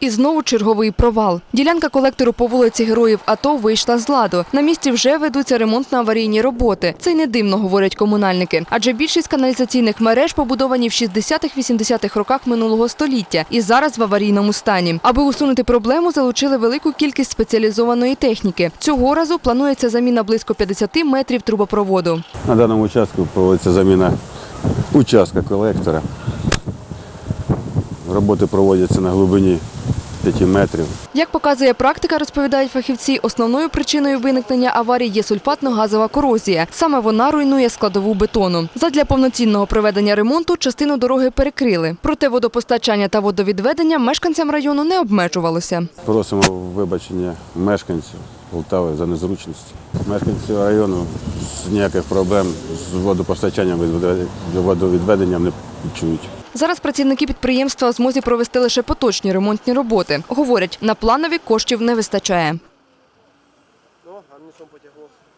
І знову черговий провал. Ділянка колектору по вулиці Героїв АТО вийшла з ладу. На місці вже ведуться ремонтно-аварійні роботи. Це й не дивно, говорять комунальники. Адже більшість каналізаційних мереж побудовані в 60-80-х роках минулого століття і зараз в аварійному стані. Аби усунути проблему, залучили велику кількість спеціалізованої техніки. Цього разу планується заміна близько 50 метрів трубопроводу. На даному участку проводиться заміна участка колектора. Роботи проводяться на глибині 5 метрів. Як показує практика, розповідають фахівці, основною причиною виникнення аварій є сульфатно-газова корозія. Саме вона руйнує складову бетону. Задля повноцінного проведення ремонту частину дороги перекрили. Проте водопостачання та водовідведення мешканцям району не обмежувалося. Просимо вибачення мешканців Полтави за незручності. Мешканці району з ніяких проблем з водопостачанням і водовідведенням не чують. Зараз працівники підприємства змозі провести лише поточні ремонтні роботи. Говорять, на планові коштів не вистачає.